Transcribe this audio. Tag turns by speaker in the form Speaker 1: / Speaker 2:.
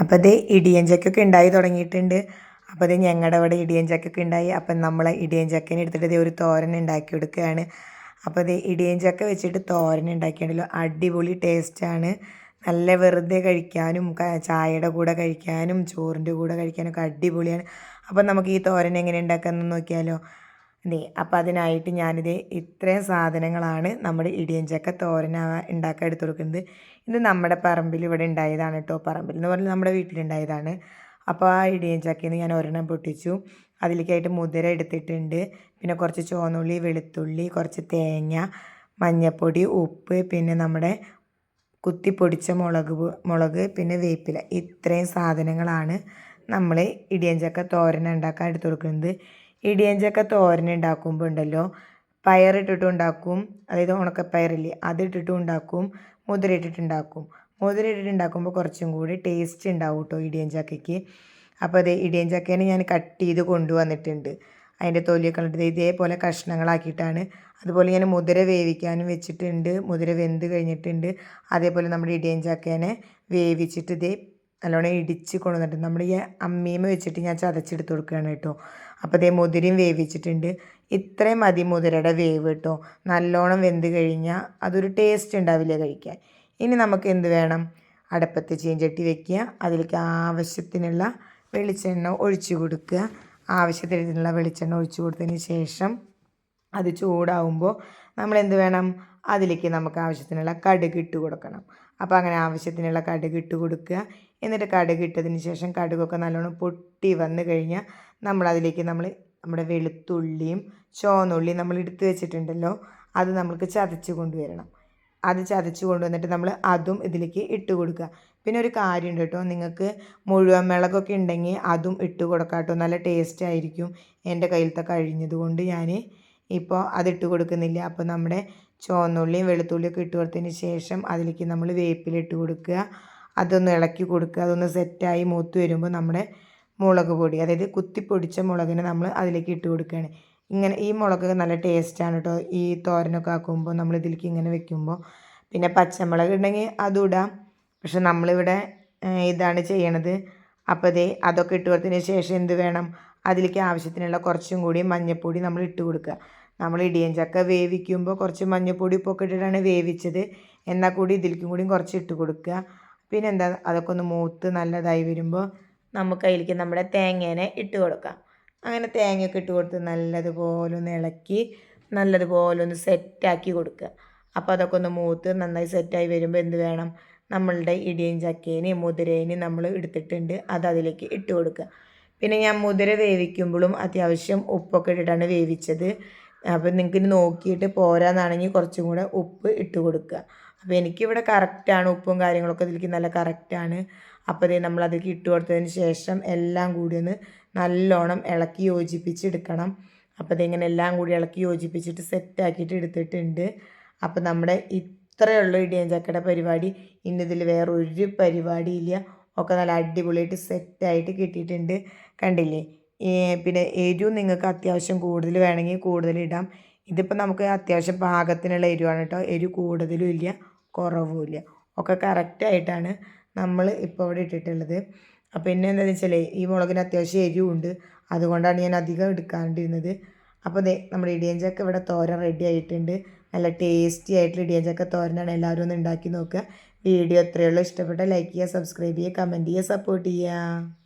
Speaker 1: അപ്പോൾ ഇത് ഇടിയൻ ചക്കൊക്കെ ഉണ്ടായി തുടങ്ങിയിട്ടുണ്ട്. അപ്പോൾ അത് ഞങ്ങളുടെ അവിടെ ഇടിയഞ്ചക്കൊക്കെ ഉണ്ടായി. അപ്പം നമ്മൾ ഇടിയൻ ചക്കനെ എടുത്തിട്ട് ഇത് ഒരു തോരൻ ഉണ്ടാക്കി കൊടുക്കുകയാണ്. അപ്പോൾ ഇത് ഇടിയൻ ചക്ക വെച്ചിട്ട് തോരൻ ഉണ്ടാക്കിയാണല്ലോ. അടിപൊളി ടേസ്റ്റാണ് നല്ല വെറുതെ കഴിക്കാനും ചായയുടെ കൂടെ കഴിക്കാനും ചോറിന്റെ കൂടെ കഴിക്കാനൊക്കെ അടിപൊളിയാണ്. അപ്പം നമുക്ക് ഈ തോരൻ എങ്ങനെ ഉണ്ടാക്കാമെന്ന് നോക്കിയാലോ. ദേ അപ്പം അതിനായിട്ട് ഞാനിത് ഇത്രയും സാധനങ്ങളാണ് നമ്മുടെ ഇടിയഞ്ചക്ക തോരൻ ഉണ്ടാക്കാൻ എടുത്തു കൊടുക്കുന്നത്. ഇത് നമ്മുടെ പറമ്പിൽ ഇവിടെ ഉണ്ടായതാണ് കേട്ടോ പറമ്പിൽ എന്ന് പറഞ്ഞാൽ നമ്മുടെ വീട്ടിലുണ്ടായതാണ്. അപ്പോൾ ആ ഇടിയഞ്ചക്കയിൽ നിന്ന് ഞാൻ ഒരെണ്ണം പൊട്ടിച്ചു. അതിലേക്കായിട്ട് മുതിര എടുത്തിട്ടുണ്ട്. പിന്നെ കുറച്ച് ചുവന്നുള്ളി വെളുത്തുള്ളി കുറച്ച് തേങ്ങ മഞ്ഞൾപ്പൊടി ഉപ്പ് പിന്നെ നമ്മുടെ കുത്തി പൊടിച്ച മുളക് മുളക് പിന്നെ വേപ്പില. ഇത്രയും സാധനങ്ങളാണ് നമ്മൾ ഇടിയഞ്ചക്ക തോരൻ ഉണ്ടാക്കാൻ എടുത്തു കൊടുക്കുന്നത്. ഇടിയഞ്ചക്ക തോരൻ ഉണ്ടാക്കുമ്പോൾ ഉണ്ടല്ലോ പയറിട്ടിട്ടും ഉണ്ടാക്കും അതായത് ഉണക്കപ്പയറില്ലേ അതിട്ടിട്ടും ഉണ്ടാക്കും. മുതിര ഇട്ടിട്ടുണ്ടാക്കും മുതിര കുറച്ചും കൂടി ടേസ്റ്റ് ഉണ്ടാവും കേട്ടോ ഇടിയഞ്ചക്കയ്ക്ക്. അപ്പോൾ അത് ഇടിയഞ്ചക്കേനെ ഞാൻ കട്ട് ചെയ്ത് കൊണ്ടുവന്നിട്ടുണ്ട്. അതിന്റെ തൊലിയൊക്കെ കണ്ടിട്ട് ഇതേപോലെ കഷ്ണങ്ങളാക്കിയിട്ടാണ്. അതുപോലെ ഞാൻ മുതിര വേവിക്കാനും വെച്ചിട്ടുണ്ട്. മുതിര വെന്ത് കഴിഞ്ഞിട്ടുണ്ട്. അതേപോലെ നമ്മുടെ ഇടിയഞ്ചക്കേനെ വേവിച്ചിട്ട് ഇതേ നല്ലോണം ഇടിച്ച് കൊണ്ടുവന്നിട്ട് നമ്മൾ ഈ അമ്മീമ വെച്ചിട്ട് ഞാൻ ചതച്ചെടുത്ത് കൊടുക്കുകയാണ് കേട്ടോ. അപ്പോൾ ഇതേ മുതിരയും വേവിച്ചിട്ടുണ്ട്. ഇത്രയും മതി മുതിരയുടെ വേവ് കേട്ടോ. നല്ലോണം വെന്ത് കഴിഞ്ഞാൽ അതൊരു ടേസ്റ്റ് ഉണ്ടാവില്ല കഴിക്കാൻ. ഇനി നമുക്ക് എന്ത് വേണം? അടപ്പത്ത് ചീഞ്ചട്ടി വെക്കുക. അതിലേക്ക് ആവശ്യത്തിനുള്ള വെളിച്ചെണ്ണ ഒഴിച്ചു കൊടുക്കുക. ആവശ്യത്തിനുള്ള വെളിച്ചെണ്ണ ഒഴിച്ചു കൊടുത്തതിന് ശേഷം അത് ചൂടാവുമ്പോൾ നമ്മൾ എന്ത് വേണം? അതിലേക്ക് നമുക്ക് ആവശ്യത്തിനുള്ള കടുക് ഇട്ട് കൊടുക്കണം. അപ്പോൾ അങ്ങനെ ആവശ്യത്തിനുള്ള കടുക് ഇട്ട് കൊടുക്കുക. എന്നിട്ട് കടുക് ഇട്ടതിന് ശേഷം കടുകൊക്കെ നല്ലോണം പൊട്ടി വന്നു കഴിഞ്ഞാൽ നമ്മളതിലേക്ക് നമ്മൾ നമ്മുടെ വെളുത്തുള്ളിയും ചുവന്നുള്ളിയും നമ്മൾ എടുത്തു വെച്ചിട്ടുണ്ടല്ലോ അത് നമ്മൾക്ക് ചതച്ച് കൊണ്ടുവരണം. അത് ചതച്ച് കൊണ്ടുവന്നിട്ട് നമ്മൾ അതും ഇതിലേക്ക് ഇട്ട് കൊടുക്കുക. പിന്നെ ഒരു കാര്യമുണ്ട് കേട്ടോ നിങ്ങൾക്ക് മുഴുവൻ മിളകൊക്കെ ഉണ്ടെങ്കിൽ അതും ഇട്ട് കൊടുക്കാം കേട്ടോ. നല്ല ടേസ്റ്റ് ആയിരിക്കും എന്റെ കയ്യിലത്തെ കഴിഞ്ഞത് കൊണ്ട് ഞാൻ ഇപ്പോൾ അതിട്ട് കൊടുക്കുന്നില്ല. അപ്പോൾ നമ്മുടെ ചുവന്നുള്ളിയും വെളുത്തുള്ളിയൊക്കെ ഇട്ട് കൊടുത്തതിന് ശേഷം അതിലേക്ക് നമ്മൾ വേപ്പിലിട്ട് കൊടുക്കുക. അതൊന്ന് ഇളക്കി കൊടുക്കുക അതൊന്ന് സെറ്റായി മൂത്ത് വരുമ്പോൾ നമ്മുടെ മുളക് പൊടി അതായത് കുത്തിപ്പൊടിച്ച മുളകിനെ നമ്മൾ അതിലേക്ക് ഇട്ട് കൊടുക്കുകയാണ്. ഇങ്ങനെ ഈ മുളക് നല്ല ടേസ്റ്റാണ് കേട്ടോ ഈ തോരനൊക്കെ ആക്കുമ്പോൾ നമ്മൾ ഇതിലേക്ക് ഇങ്ങനെ വെക്കുമ്പോൾ പിന്നെ പച്ചമുളക് ഉണ്ടെങ്കിൽ അതും ഇടാം. പക്ഷെ നമ്മളിവിടെ ഇതാണ് ചെയ്യണത്. അപ്പോൾ ദേ അതൊക്കെ ഇട്ട് കൊടുത്തതിന് ശേഷം എന്ത് വേണം? അതിലേക്ക് ആവശ്യത്തിനുള്ള കുറച്ചും കൂടി മഞ്ഞൾപ്പൊടി നമ്മൾ ഇട്ട് കൊടുക്കുക. നമ്മൾ ഇടിയൻ ചക്ക വേവിക്കുമ്പോൾ കുറച്ച് മഞ്ഞൾപ്പൊടി ഉപ്പൊക്കെ ഇട്ടിട്ടാണ് വേവിച്ചത്. എന്നാൽ കൂടി ഇതിലേക്കും കൂടി കുറച്ച് ഇട്ട് കൊടുക്കുക. പിന്നെ എന്താ അതൊക്കെ ഒന്ന് മൂത്ത് നല്ലതായി വരുമ്പോൾ നമുക്ക് അതിലേക്ക് നമ്മുടെ തേങ്ങേനെ ഇട്ട് കൊടുക്കാം. അങ്ങനെ തേങ്ങയൊക്കെ ഇട്ട് കൊടുത്ത് നല്ലതുപോലെ ഒന്ന് ഇളക്കി നല്ലതുപോലെ ഒന്ന് സെറ്റാക്കി കൊടുക്കുക. അപ്പോൾ അതൊക്കെ ഒന്ന് മൂത്ത് നന്നായി സെറ്റായി വരുമ്പോൾ എന്ത് വേണം? നമ്മളുടെ ഇടിയും ചക്കേനെയും മുതിരേനെയും നമ്മൾ എടുത്തിട്ടുണ്ട് അത് അതിലേക്ക് ഇട്ട് കൊടുക്കുക. പിന്നെ ഞാൻ മുതിര വേവിക്കുമ്പോഴും അത്യാവശ്യം ഉപ്പൊക്കെ ഇട്ടിട്ടാണ് വേവിച്ചത്. അപ്പോൾ നിങ്ങൾക്ക് നോക്കിയിട്ട് പോരാന്നാണെങ്കിൽ കുറച്ചും കൂടെ ഉപ്പ് ഇട്ട് കൊടുക്കുക. അപ്പോൾ എനിക്കിവിടെ കറക്റ്റാണ് ഉപ്പും കാര്യങ്ങളൊക്കെ ഇതിലേക്ക് നല്ല കറക്റ്റാണ്. അപ്പോൾ ഇതേ നമ്മൾ അതിലേക്ക് ഇട്ട് കൊടുത്തതിന് ശേഷം എല്ലാം കൂടി ഒന്ന് നല്ലോണം ഇളക്കി യോജിപ്പിച്ചെടുക്കണം. അപ്പോൾ ഇതിങ്ങനെ എല്ലാം കൂടി ഇളക്കി യോജിപ്പിച്ചിട്ട് സെറ്റാക്കിയിട്ട് എടുത്തിട്ടുണ്ട്. അപ്പോൾ നമ്മുടെ ഇത്രയുള്ള ഇടിയൻ പരിപാടി. ഇനി ഇതിൽ വേറെ ഒരു പരിപാടിയില്ല ഒക്കെ നല്ല അടിപൊളിയായിട്ട് സെറ്റായിട്ട് കിട്ടിയിട്ടുണ്ട്. കണ്ടില്ലേ? പിന്നെ എരിവ് നിങ്ങൾക്ക് അത്യാവശ്യം കൂടുതൽ വേണമെങ്കിൽ കൂടുതൽ ഇടാം. ഇതിപ്പോൾ നമുക്ക് അത്യാവശ്യം പാകത്തിനുള്ള എരിവാണ് കേട്ടോ. എരിവ് കൂടുതലും ഇല്ല കുറവും ഇല്ല. ഒക്കെ കറക്റ്റായിട്ടാണ് നമ്മൾ ഇപ്പോൾ ഇവിടെ ഇട്ടിട്ടുള്ളത്. അപ്പോൾ പിന്നെ എന്താണെന്ന് വെച്ചാൽ ഈ മുളകിന് അത്യാവശ്യം എരിവുണ്ട്. അതുകൊണ്ടാണ് ഞാൻ അധികം എടുക്കാണ്ടിരുന്നത്. അപ്പോൾ ദേ നമ്മുടെ ഇടിയഞ്ചൊക്കെ ഇവിടെ തോരൻ റെഡി ആയിട്ടുണ്ട്. നല്ല ടേസ്റ്റി ആയിട്ടുള്ള ഇടിയഞ്ചൊക്കെ തോരനാണ്. എല്ലാവരും ഒന്ന് ഉണ്ടാക്കി നോക്കുക. വീഡിയോ എത്രയുള്ളൂ ഇഷ്ടപ്പെട്ട ലൈക്ക് ചെയ്യുക സബ്സ്ക്രൈബ് ചെയ്യുക കമന്റ് ചെയ്യുക സപ്പോർട്ട് ചെയ്യുക.